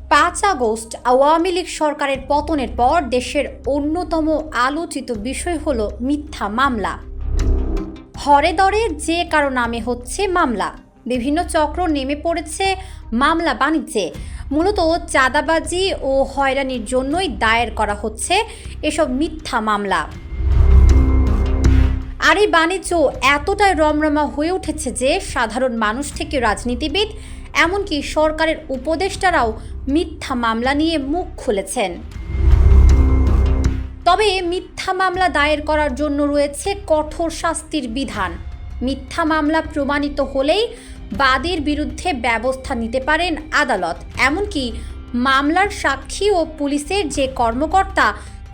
পাঁচ আগস্ট আওয়ামী লীগ সরকারের পতনের পর দেশের অন্যতম আলোচিত বিষয় হল মিথ্যা মামলা। হরে দরে যে কারও নামে হচ্ছে মামলা। বিভিন্ন চক্র নেমে পড়েছে মামলা বাণিজ্যে। মূলত চাঁদাবাজি ও হয়রানির জন্যই দায়ের করা হচ্ছে এসব মিথ্যা মামলা। আর এই বাণিজ্য এতটাই রমরমা হয়ে উঠেছে যে সাধারণ মানুষ থেকে রাজনীতিবিদ এমনকি সরকারের উপদেষ্টারাও মিথ্যা মামলা নিয়ে মুখ খুলেছেন। তবে মিথ্যা মামলা দায়ের করার জন্য রয়েছে কঠোর শাস্তির বিধান। মিথ্যা মামলা প্রমাণিত হলেই বাদীর বিরুদ্ধে ব্যবস্থা নিতে পারেন আদালত। এমনকি মামলার সাক্ষী ও পুলিশের যে কর্মকর্তা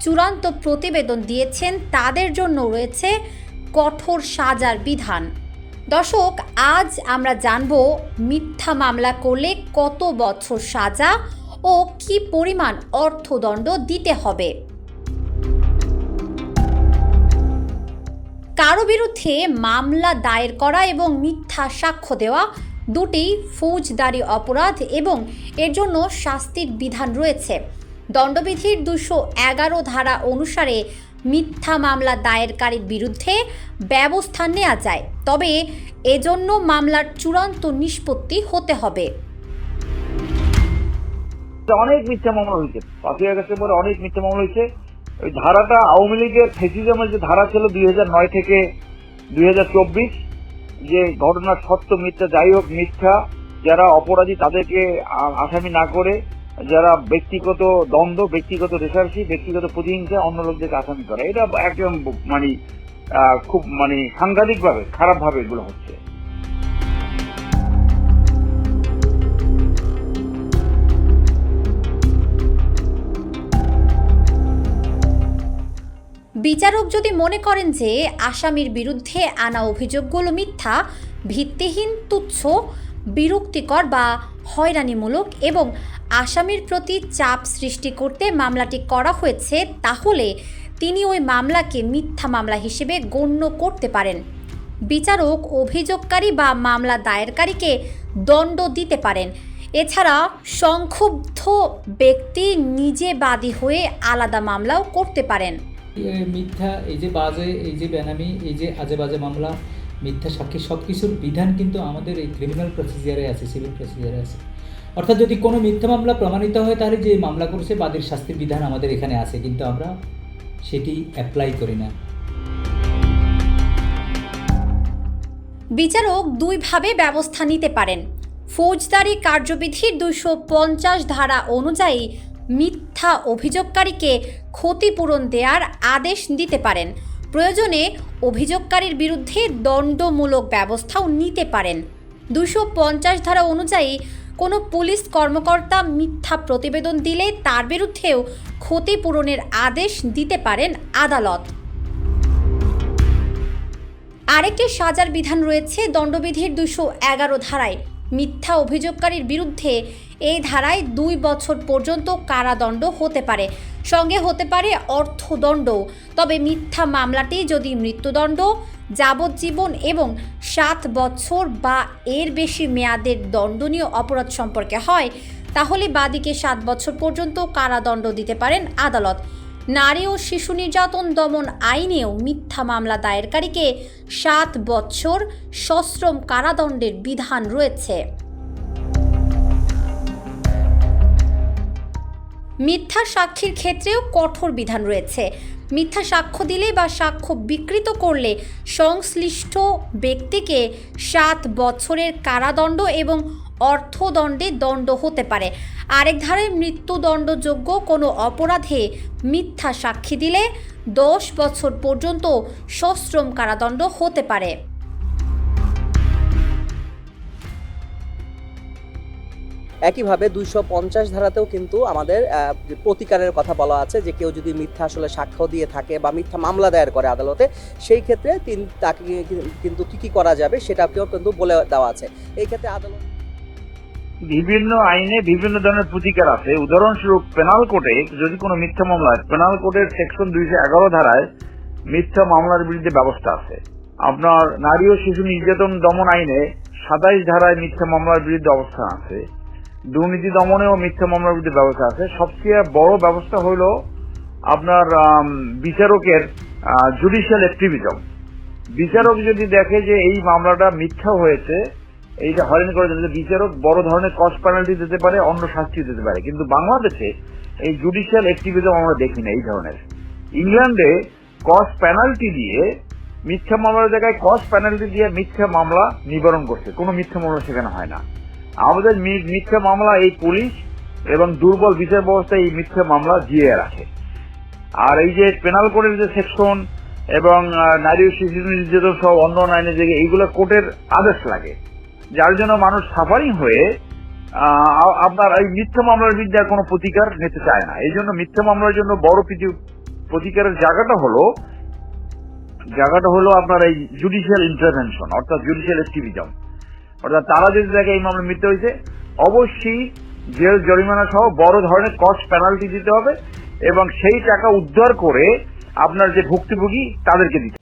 চূড়ান্ত প্রতিবেদন দিয়েছেন, তাদের জন্য রয়েছে কঠোর সাজার বিধান। দর্শক, আজ আমরা জানব মিথ্যা মামলা করলে কত বছর সাজা ও কি পরিমাণ অর্থদণ্ড দিতে হবে। কারও বিরুদ্ধে মামলা দায়ের করা এবং মিথ্যা সাক্ষ্য দেওয়া দুটি ফৌজদারি অপরাধ এবং এর জন্য শাস্তির বিধান রয়েছে। দণ্ডবিধির দুশো এগারো ধারা অনুসারে মিথ্যা মামলা দায়েরকারীর বিরুদ্ধে ব্যবস্থা নেওয়া যায়। তবে এজন্য মামলার চূড়ান্ত নিষ্পত্তি হতে হবে। অনেক মিথ্যা মামলা হয়েছে। পাঁচই আগস্টের পরে অনেক মিথ্যা মামলা হয়েছে। ওই ধারাটা আওয়ামী লীগের ফেসিজমের যে ধারা ছিল দুই নয় থেকে দুই হাজার চব্বিশ, যে ঘটনার সত্য মিথ্যা, যাই হোক মিথ্যা, যারা অপরাধী তাদেরকে আসামি না করে যারা ব্যক্তিগত দ্বন্দ্ব, ব্যক্তিগত রেশার্সি ব্যক্তিগত প্রতিহিংসা, অন্য লোকদেরকে আসামি করা। এটা একদম মানে খুব মানে সাংঘাতিক ভাবে খারাপ ভাবে এগুলো হচ্ছে। বিচারক যদি মনে করেন যে আসামির বিরুদ্ধে আনা অভিযোগগুলো মিথ্যা, ভিত্তিহীন, তুচ্ছ বিরক্তিকর বা হয়রানিমূলক এবং আসামির প্রতি চাপ সৃষ্টি করতে মামলাটি করা হয়েছে, তাহলে তিনি ওই মামলাকে মিথ্যা মামলা হিসেবে গণ্য করতে পারেন। বিচারক, অভিযোগকারী বা মামলা দায়েরকারীকে দণ্ড দিতে পারেন। এছাড়া সংক্ষুব্ধ ব্যক্তি নিজে বাদী হয়ে আলাদা মামলাও করতে পারেন। মিথ্যা, এই যে বাজে, এই যে বেনামি, এই যে আজে বাজে মামলা মিথ্যা সাক্ষী সব কিছুর বিধান কিন্তু আমাদের এই ক্রিমিনাল প্রসিজিয়ারে আছে সিভিল প্রসিজিয়ারে আছে। অর্থাৎ যদি কোনো মিথ্যা মামলা প্রমাণিত হয়, তাহলে যে মামলা করছে, বাদীর শাস্তির বিধান আমাদের এখানে আছে, কিন্তু আমরা সেটি অ্যাপ্লাই করি না। বিচারক দুইভাবে ব্যবস্থা নিতে পারেন। ফৌজদারি কার্যবিধির দুশো পঞ্চাশ ধারা অনুযায়ী মিথ্যা অভিযোগকারীকে ক্ষতিপূরণ দেওয়ার আদেশ দিতে পারেন। প্রয়োজনে অভিযোগকারীর বিরুদ্ধে দণ্ডমূলক ব্যবস্থাও নিতে পারেন। দুশো পঞ্চাশ ধারা অনুযায়ী কোনো পুলিশ কর্মকর্তা মিথ্যা প্রতিবেদন দিলে তার বিরুদ্ধেও ক্ষতিপূরণের আদেশ দিতে পারেন আদালত। আরেকটি সাজার বিধান রয়েছে, দণ্ডবিধির দুশো এগারো ধারায় মিথ্যা অভিযোগকারীর বিরুদ্ধে এই ধারায় দুই বছর পর্যন্ত কারাদণ্ড হতে পারে। সঙ্গে হতে পারে অর্থদণ্ড তবে মিথ্যা মামলাটি যদি মৃত্যুদণ্ড, যাবজ্জীবন এবং সাত বছর বা এর বেশি মেয়াদের দণ্ডনীয় অপরাধ সম্পর্কে হয়, তাহলে বাদীকে সাত বছর পর্যন্ত কারাদণ্ড দিতে পারেন আদালত। নারী ও শিশু নির্যাতন দমন আইনেও মিথ্যা মামলা দায়েরকারীকে সাত বছর সশ্রম কারাদণ্ডের বিধান রয়েছে। মিথ্যা সাক্ষীর ক্ষেত্রেও কঠোর বিধান রয়েছে। মিথ্যা সাক্ষ্য দিলে বা সাক্ষ্য বিকৃত করলে সংশ্লিষ্ট ব্যক্তিকে সাত বছরের কারাদণ্ড এবং অর্থদণ্ডে দণ্ড হতে পারে। আরেক ধারে মৃত্যুদণ্ডযোগ্য কোনো অপরাধে মিথ্যা সাক্ষী দিলে দশ বছর পর্যন্ত সশ্রম কারাদণ্ড হতে পারে। একইভাবে দুইশো পঞ্চাশ ধারাতেও কিন্তু আমাদের প্রতিকারের কথা বলা আছে যে কেউ যদি মিথ্যা আসলে সাক্ষ্য দিয়ে থাকে বা মিথ্যা মামলা দায়ের করে আদালতে, সেই ক্ষেত্রে তিন, তাকে কিন্তু কি কি করা যাবে সেটাকেও কিন্তু বলে দেওয়া আছে। এই ক্ষেত্রে আদালত বিভিন্ন আইনে বিভিন্ন ধরনের প্রতিকার আছে। উদাহরণস্বরূপ পেনাল কোডে যদি কোনো মিথ্যা মামলা পেনাল কোডের সেকশন দুইশো এগারো ধারায় মিথ্যা মামলার বিরুদ্ধে ব্যবস্থা আছে। আপনার নারী ও শিশু নির্যাতন দমন আইনে সাতাইশ ধারায় মিথ্যা মামলার বিরুদ্ধে অবস্থান আছে। দুর্নীতি দমনে ও মিথ্যা মামলার বিরুদ্ধে ব্যবস্থা আছে। সবচেয়ে বড় ব্যবস্থা হলো আপনার বিচারকের জুডিশিয়াল অ্যাক্টিভিজম বিচারক যদি দেখে যে এই মামলাটা মিথ্যা হয়েছে, এইটা হয়রানি করার জন্য, বিচারক বড় ধরনের কস্ট পেনাল্টি দিতে পারে, অন্য শাস্তি দিতে পারে। কিন্তু বাংলাদেশে এই জুডিশিয়াল অ্যাক্টিভিজম আমরা দেখি না, এই ধরনের। ইংল্যান্ডে কস্ট পেনাল্টি দিয়ে মিথ্যা মামলার জায়গায় কস্ট পেনাল্টি দিয়ে মিথ্যা মামলা নিবারণ করছে। কোনো মিথ্যা মামলা সেখানে হয় না। আমাদের মিথ্যা মামলা এই পুলিশ এবং দুর্বল বিচার ব্যবস্থা এই মিথ্যা মামলা জিয়ে রাখে আর এই যে পেনাল কোডের যে সেকশন এবং নারী শিশু নির্যাতন সহ অন্য আইনের জায়গায় এইগুলো কোর্টের আদেশ লাগে, যার জন্য মানুষ সাফারিং হয়ে আপনার এই মিথ্যা মামলার বিরুদ্ধে কোনো প্রতিকার নিতে চায় না। এই জন্য মিথ্যা মামলার জন্য বড় প্রতি- প্রতিকারের জায়গাটা হলো জায়গাটা হলো আপনার এই জুডিশিয়াল ইন্টারভেনশন অর্থাৎ জুডিশিয়াল অ্যাক্টিভিজম অর্থাৎ তারা যদি দেখে এই মামলা মৃত্যু হয়েছে, অবশ্যই জেল জরিমানা সহ বড় ধরনের কস্ট পেনাল্টি দিতে হবে এবং সেই টাকা উদ্ধার করে আপনার যে ভুক্তভোগী, তাদেরকে দিতে।